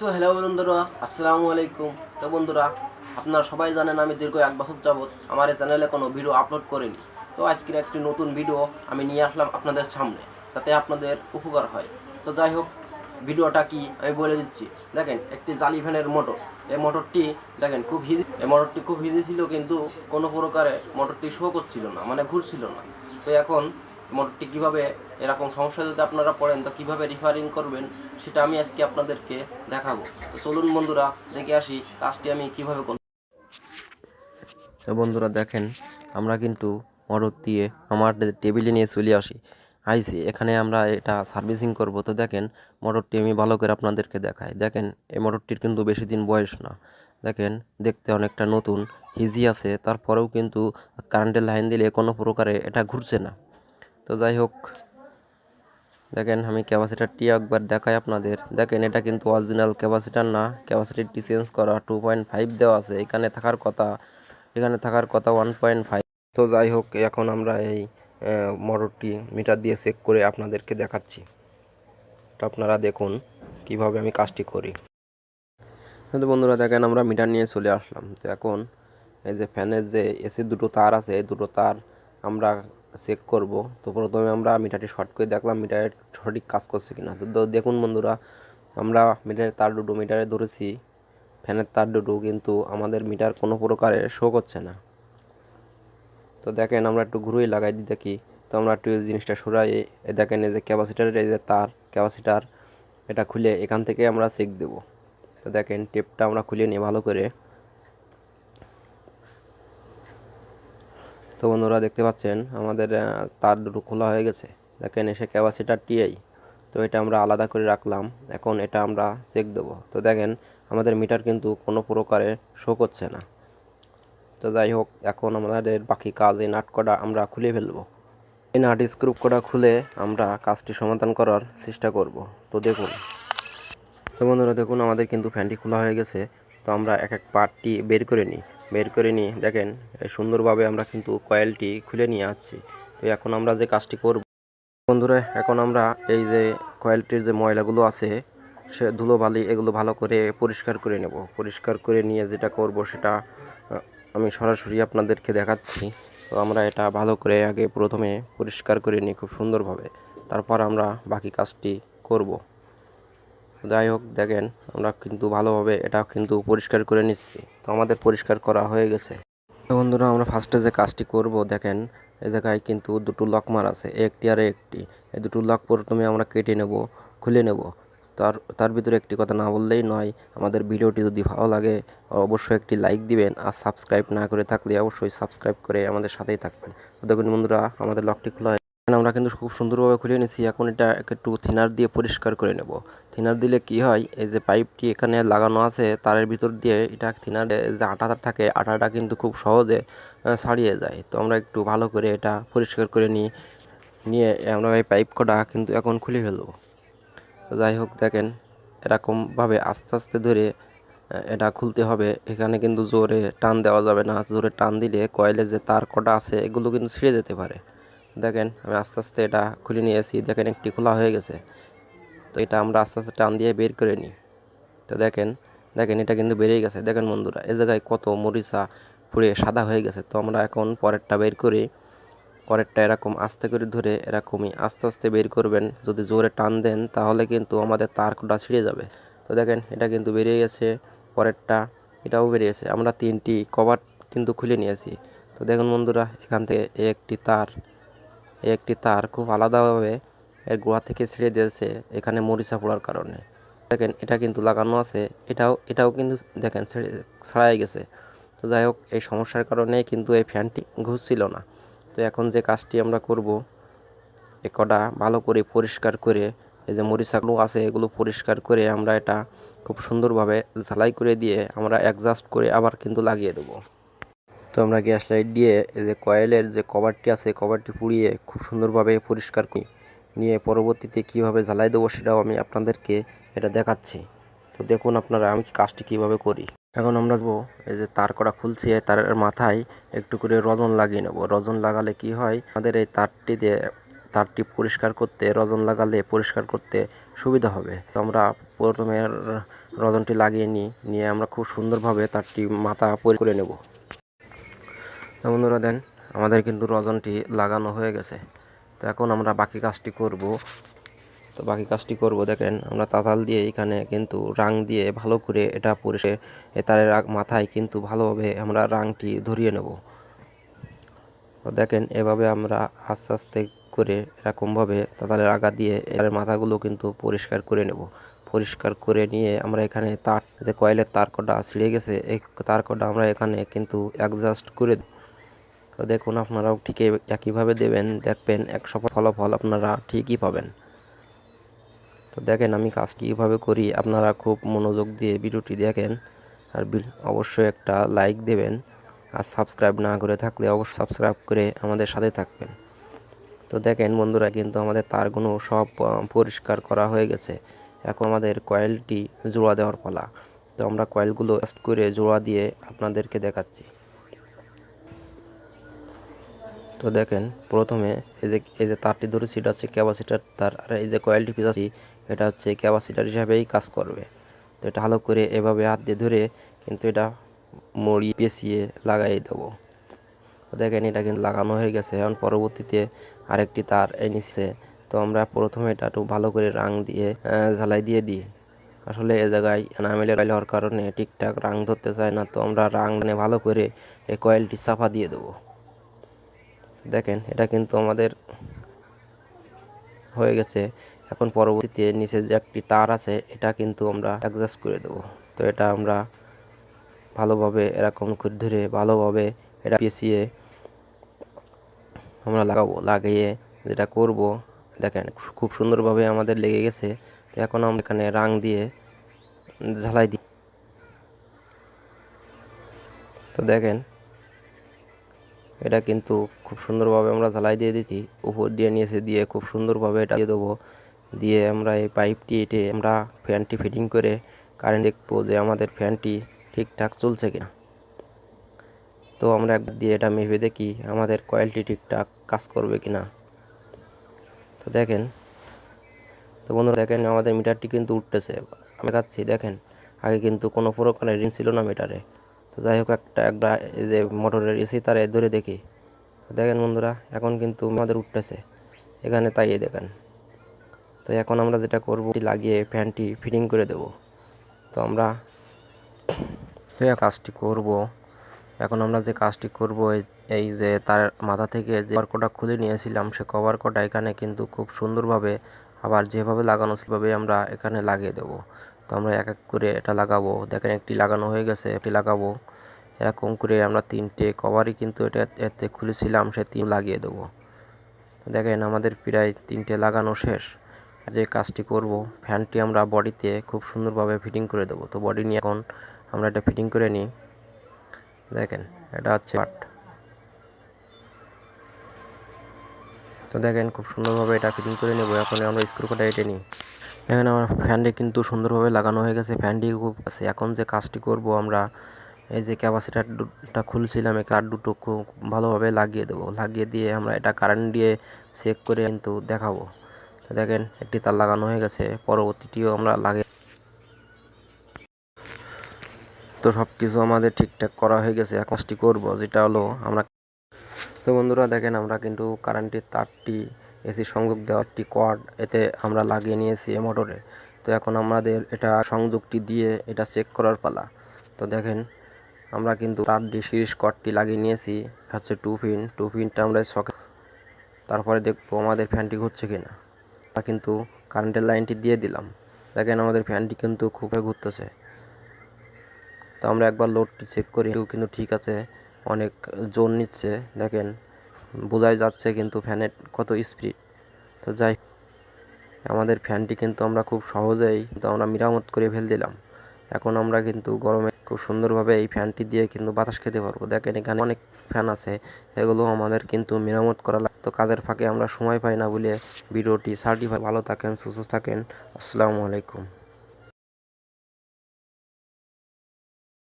So hello বন্ধুরা, আসসালামু আলাইকুম। তো বন্ধুরা, আপনারা সবাই জানেন আমি দীর্ঘ এক বছর যাবৎ আমার এই চ্যানেলে কোনো ভিডিও আপলোড করিনি। তো আজকের একটি নতুন ভিডিও আমি নিয়ে আসলাম আপনাদের সামনে, যাতে আপনাদের উপকার হয়। তো যাই হোক, ভিডিওটা কি আমি বলে দিচ্ছি। দেখেন, একটি জালি ভ্যানের মোটর। এই মোটরটি, দেখেন, খুব হিজি এই মোটরটি খুব হিজি ছিল, কিন্তু কোনো প্রকারে মোটরটি শো করছিল না মানে ঘুরছিল না। তো এখন মোটরটি কীভাবে এরকম সমস্যা যদি আপনারা পড়েন, তো কীভাবে রিফারিং করবেন, সেটা আমি আজকে আপনাদেরকে দেখাবো। তো চলুন বন্ধুরা, দেখে আসি কাজটি আমি কীভাবে করব। তো বন্ধুরা দেখেন, আমরা কিন্তু মোটর দিয়ে আমার টেবিলে নিয়ে চলে আসি। আইসি, এখানে আমরা এটা সার্ভিসিং করব। তো দেখেন, মোটরটি আমি ভালো করে আপনাদেরকে দেখাই। দেখেন, এই মোটরটির কিন্তু বেশি দিন বয়স না। দেখেন, দেখতে অনেকটা নতুন হিজি আছে। তারপরেও কিন্তু কারেন্টের লাইন দিলে কোনো প্রকারে এটা ঘুরছে না। তো যাই হোক, দেখেন আমি ক্যাপাসিটারটি একবার দেখাই আপনাদের। দেখেন এটা কিন্তু অরিজিনাল ক্যাপাসিটার না ক্যাপাসিটিরটি চেঞ্জ করা টু পয়েন্ট ফাইভ দেওয়া আছে, এখানে থাকার কথা, এখানে থাকার কথা ওয়ান পয়েন্ট ফাইভ তো যাই হোক, এখন আমরা এই মোটরটি মিটার দিয়ে চেক করে আপনাদেরকে দেখাচ্ছি। তো আপনারা দেখুন কীভাবে আমি কাজটি করি। তো বন্ধুরা, দেখেন আমরা মিটার নিয়ে চলে আসলাম। তো এখন এই যে ফ্যানের যে এসি দুটো তার আছে, এই দুটো তার আমরা চেক করব। তো প্রথমে আমরা মিটারটি শর্ট করে দেখলাম মিটারের সঠিক কাজ করছে কিনা। তো তো দেখুন বন্ধুরা, আমরা মিটারের তার দুটো মিটারে ধরেছি, ফ্যানের তার দুটো, কিন্তু আমাদের মিটার কোনো প্রকারে শো করছে না। তো দেখেন, আমরা একটু ঘুরেই লাগাই দিই দেখি। তো আমরা একটু জিনিসটা সরাই, এ দেখেন এই যে ক্যাপাসিটারের এই যে তার ক্যাপাসিটার এটা খুলে এখান থেকে আমরা চেক দেব। তো দেখেন টেপটা আমরা খুলে নিই ভালো করে। তো বন্ধুরা দেখতে পাচ্ছেন, আমাদের তার দুটো খোলা হয়ে গেছে। দেখেন এসে ক্যাপাসিটার টিআই তো এটা আমরা আলাদা করে রাখলাম। এখন এটা আমরা চেক দেবো। তো দেখেন, আমাদের মিটার কিন্তু কোনো প্রকারে শো করছে না। তো যাই হোক, এখন আমাদের বাকি কাজ এই নাট কটা আমরা খুলে ফেলব। এই নাট স্ক্রুপ কটা খুলে আমরা কাজটি সমাধান করার চেষ্টা করব। তো দেখুন। তো বন্ধুরা দেখুন, আমাদের কিন্তু ফ্যানটি খোলা হয়ে গেছে। তো আমরা এক এক পার্টটি বের করে নিই। বের করে নিয়ে, দেখেন সুন্দরভাবে আমরা কিন্তু কয়েলটি খুলে নিয়ে আসছি। তো এখন আমরা যে কাজটি করব, বন্ধুরা, এখন আমরা এই যে কয়েলটির যে ময়লাগুলো আছে, সে ধুলোবালি এগুলো ভালো করে পরিষ্কার করে নেব। পরিষ্কার করে নিয়ে যেটা করব সেটা আমি সরাসরি আপনাদেরকে দেখাচ্ছি। তো আমরা এটা ভালো করে আগে প্রথমে পরিষ্কার করে নিই খুব সুন্দরভাবে। তারপর আমরা বাকি কাজটি করব। যাই হোক, দেখেন, আমরা কিন্তু ভালোভাবে এটা কিন্তু পরিষ্কার করে নিচ্ছি। তো আমাদের পরিষ্কার করা হয়ে গেছে। বন্ধুরা, আমরা ফার্স্টে যে কাজটি করব, দেখেন এই জায়গায় কিন্তু দুটো লক মার আছে, একটি আর একটি। এই দুটো লক প্রথমে আমরা কেটে নেব, খুলে নেব। তার তার ভিতরে একটি কথা না বললেই নয়, আমাদের ভিডিওটি যদি ভালো লাগে, অবশ্যই একটি লাইক দিবেন, আর সাবস্ক্রাইব না করে থাকলে অবশ্যই সাবস্ক্রাইব করে আমাদের সাথেই থাকবেন। তো দেখুন বন্ধুরা, আমাদের লকটি খোলা আমরা কিন্তু খুব সুন্দরভাবে খুলে নিয়েছি এখন এটা একটু থিনার দিয়ে পরিষ্কার করে নেব। থিনার দিলে কি হয়, এই যে পাইপটি এখানে লাগানো আছে, তারের ভিতর দিয়ে এটা থিনারে যে আটাটা থাকে, আটাটা কিন্তু খুব সহজে ছাড়িয়ে যায়। তো আমরা একটু ভালো করে এটা পরিষ্কার করে নিই নিয়ে আমরা এই পাইপ কটা কিন্তু এখন খুলে ফেলব। যাই হোক, দেখেন এরকমভাবে আস্তে আস্তে ধরে এটা খুলতে হবে। এখানে কিন্তু জোরে টান দেওয়া যাবে না। জোরে টান দিলে কয়েলে যে তার কটা আছে, এগুলো কিন্তু ছিঁড়ে যেতে পারে। দেখেন, আমি আস্তে আস্তে এটা খুলে নিয়েছি দেখেন, একটি খোলা হয়ে গেছে। তো এটা আমরা আস্তে আস্তে টান দিয়ে বের করে নিই। তো দেখেন দেখেন, এটা কিন্তু বেরিয়ে গেছে। দেখেন বন্ধুরা এ জায়গায় কত মরিচা পুড়ে সাদা হয়ে গেছে। তো আমরা এখন পরেরটা বের করি। পরেরটা এরকম আস্তে করে ধরে এরকমই আস্তে আস্তে বের করবেন। যদি জোরে টান দেন, তাহলে কিন্তু আমাদের তারটা ছিঁড়ে যাবে। তো দেখেন, এটা কিন্তু বেরিয়ে গেছে। পরেরটা, এটাও বেরিয়েছে আমরা তিনটি কভার কিন্তু খুলে নিয়েছি তো দেখুন বন্ধুরা, এখান থেকে একটি তার একটি তার খুব আলাদাভাবে এর গোড়া থেকে ছিঁড়ে দিয়েছে এখানে মরিচা পড়ার কারণে। দেখেন, এটা কিন্তু লাগানো আছে। এটাও এটাও কিন্তু দেখেন ছেড়ে, ছাড়াই গেছে। তো যাই হোক, এই সমস্যার কারণে কিন্তু এই ফ্যানটি ঘুরছিল না। তো এখন যে কাজটি আমরা করব, এ কটা ভালো করে পরিষ্কার করে, এই যে মরিচাগুলো আছে, এগুলো পরিষ্কার করে আমরা এটা খুব সুন্দরভাবে ঝালাই করে দিয়ে আমরা অ্যাডজাস্ট করে আবার কিন্তু লাগিয়ে দেবো। তো আমরা গ্যাস লাইট দিয়ে এই যে কয়েলের যে কভারটি আছে কভারটি পুড়িয়ে খুব সুন্দরভাবে পরিষ্কার করি, নিয়ে পরবর্তীতে কীভাবে জ্বালাই দেবো সেটাও আমি আপনাদেরকে এটা দেখাচ্ছি। তো দেখুন আপনারা, আমি কাজটি কীভাবে করি? এখন আমরা এই যে তার করা খুলছি তারের মাথায় একটু করে রজন লাগিয়ে নেব। রজন লাগালে কি হয়, আমাদের এই তারটিতে তারটি পরিষ্কার করতে, রজন লাগালে পরিষ্কার করতে সুবিধা হবে। তো আমরা প্রথমে রজনটি লাগিয়ে নিই, নিয়ে আমরা খুব সুন্দরভাবে তারটি মাথা পরি করে নেব। বন্ধুরা, দেন আমাদের কিন্তু রজনটি লাগানো হয়ে গেছে। তো এখন আমরা বাকি কাজটি করব। তো বাকি কাজটি করব, দেখেন, আমরা তাতাল দিয়ে এখানে কিন্তু রাং দিয়ে ভালো করে এটা পরিষে এ তারের মাথায় কিন্তু ভালোভাবে আমরা রাংটি ধরিয়ে নেব। তো দেখেন, এভাবে আমরা আস্তে আস্তে করে এরকমভাবে তাতালের আগা দিয়ে এর মাথাগুলো কিন্তু পরিষ্কার করে নেব। পরিষ্কার করে নিয়ে আমরা এখানে তার যে কয়েলের তার কটা ছিঁড়ে গেছে, এই তার কটা আমরা এখানে কিন্তু অ্যাডজাস্ট করে। তো দেখুন, আপনারাও ঠিক একইভাবে দেবেন, দেখবেন এক সফল ফলাফল আপনারা ঠিকই পাবেন। তো দেখেন আমি কাজটি কীভাবে করি, আপনারা খুব মনোযোগ দিয়ে ভিডিওটি দেখেন আর অবশ্যই একটা লাইক দেবেন আর সাবস্ক্রাইব না করে থাকলে অবশ্যই সাবস্ক্রাইব করে আমাদের সাথে থাকবেন। তো দেখেন বন্ধুরা, কিন্তু আমাদের তারগুলো সব পরিষ্কার করা হয়ে গেছে। এখন আমাদের কয়েলটি জোড়া দেওয়ার পালা। তো আমরা কয়েলগুলো অ্যাস্ট করে জোড়া দিয়ে আপনাদেরকে দেখাচ্ছি। তো দেখেন, প্রথমে এই যে এই যে তারটি ধরেছি এটা হচ্ছে ক্যাপাসিটার তার, আর এই যে কয়েলটি পিছাচ্ছি এটা হচ্ছে ক্যাপাসিটার হিসাবেই কাজ করবে। তো এটা ভালো করে এভাবে হাত দিয়ে ধরে কিন্তু এটা মড়িয়ে পেঁচিয়ে লাগাই দেবো। তো দেখেন, এটা কিন্তু লাগানো হয়ে গেছে। এখন পরবর্তীতে আরেকটি তার এনেছে। তো আমরা প্রথমে এটা একটু ভালো করে রাং দিয়ে ঝালাই দিয়ে দিই। আসলে এ জায়গায় এনামেলের কয়েল হওয়ার কারণে ঠিকঠাক রাং ধরতে চায় না। তো আমরা রাং মানে ভালো করে এই কয়েলটি চাপা দিয়ে দেবো। দেখেন, এটা কিন্তু আমাদের হয়ে গেছে। এখন পরবর্তীতে নিচে যে একটি তার আছে, এটা কিন্তু আমরা অ্যাডজাস্ট করে দেবো। তো এটা আমরা ভালোভাবে এরকম করে ধরে ভালোভাবে এটা পেঁচিয়ে আমরা লাগাবো, লাগিয়ে যেটা করব। দেখেন, খুব সুন্দরভাবে আমাদের লেগে গেছে। তো এখন আমরা এখানে রাং দিয়ে ঝালাই দিই তো দেখেন এটা কিন্তু খুব সুন্দরভাবে আমরা ঝালাই দিয়ে দিচ্ছি। উপর দিয়ে নিয়েছে দিয়ে খুব সুন্দরভাবে এটা দিয়ে দেবো। দিয়ে আমরা এই পাইপটি এটে আমরা ফ্যানটি ফিটিং করে কারেন্ট দেখব যে আমাদের ফ্যানটি ঠিকঠাক চলছে কিনা। তো আমরা একবার দিয়ে এটা মেপে দেখি আমাদের কয়েলটি ঠিকঠাক কাজ করবে কিনা। তো দেখেন, তো বন্ধুরা দেখেন আমাদের মিটারটি কিন্তু উঠতেছে। আমি কাচ্ছি দেখেন। আগে কিন্তু কোনো প্রকারের রিং ছিল না মিটারে। তো যাই হোক, একটা একটা এই যে মোটরের এসি তারে ধরে দেখি। তো দেখেন বন্ধুরা, এখন কিন্তু আমাদের উঠতেছে। এখানে তাই দেখেন। তো এখন আমরা যেটা করব লাগিয়ে ফ্যানটি ফিটিং করে দেব। তো আমরা কাজটি করব, এখন আমরা যে কাজটি করব, এই যে তার মাথা থেকে যে কভার কোটা খুলে নিয়েছিলাম, সে কভার কোটা এখানে কিন্তু খুব সুন্দরভাবে আবার যেভাবে লাগানো সেভাবে আমরা এখানে লাগিয়ে দেব। তো আমরা এক এক করে এটা লাগাবো। দেখেন একটি লাগানো হয়ে গেছে, একটি লাগাবো। এরকম করে আমরা তিনটে কভারই কিন্তু এটা এতে খুলেছিলাম, সে তিন লাগিয়ে দেবো। দেখেন আমাদের প্রায় তিনটে লাগানো শেষ। যে কাজটি করব, ফ্যানটি আমরা বডিতে খুব সুন্দরভাবে ফিটিং করে দেবো। তো বডি নিয়ে এখন আমরা এটা ফিটিং করে নিই। দেখেন, এটা হচ্ছে পার্ট। তো দেখেন খুব সুন্দরভাবে এটা ফিটিং করে নেব। এখন আমরা স্ক্রু কটা এটে নিই। দেখেন আমার ফ্যানটি কিন্তু সুন্দরভাবে লাগানো হয়ে গেছে। ফ্যানটি খুব আছে। এখন যে কাজটি করব আমরা, এই যে ক্যাপাসিটারটা খুলছিলাম, এই কাঠ দুটো খুব ভালোভাবে লাগিয়ে দেবো। লাগিয়ে দিয়ে আমরা এটা কারেন্ট দিয়ে চেক করে কিন্তু দেখাবো। দেখেন, একটি তার লাগানো হয়ে গেছে। পরবর্তীটিও আমরা লাগে তো সব কিছু আমাদের ঠিকঠাক করা হয়ে গেছে। কাজটি করব, যেটা হলো আমরা তো বন্ধুরা দেখেন, আমরা কিন্তু কারেন্টের তারটি এসি সংযোগ দেওয়া একটি কর্ড এতে আমরা লাগিয়ে নিয়েছি এ। মোটরে তো এখন আমাদের এটা সংযোগটি দিয়ে এটা চেক করার পালা। তো দেখেন, আমরা কিন্তু তার ডি সিরিজ কর্ডটি লাগিয়ে নিয়েছি, হচ্ছে টু পিন টু পিনটা আমরা সকে তারপরে দেখব আমাদের ফ্যানটি ঘুরছে কিনা। আমরা কিন্তু কারেন্টের লাইনটি দিয়ে দিলাম। দেখেন আমাদের ফ্যানটি কিন্তু খুবই ঘুরতেছে। তো আমরা একবার লোডটি চেক করি, কিন্তু ঠিক আছে, অনেক জোর নিচ্ছে। দেখেন বোঝাই যাচ্ছে কিন্তু ফ্যানের কত স্পিড তো যাই আমাদের ফ্যানটি কিন্তু আমরা খুব সহজেই তো আমরা মেরামত করে ফেল দিলাম। এখন আমরা কিন্তু গরমে খুব সুন্দরভাবে এই ফ্যানটি দিয়ে কিন্তু বাতাস খেতে পারব। দেখেন এখানে অনেক ফ্যান আছে, এগুলো আমাদের কিন্তু মেরামত করা লাগতো কাজের ফাঁকে আমরা সময় পাই না বলে ভিডিওটি সার্টিফাই ভালো থাকেন, সুস্থ থাকেন। আসসালামু আলাইকুম।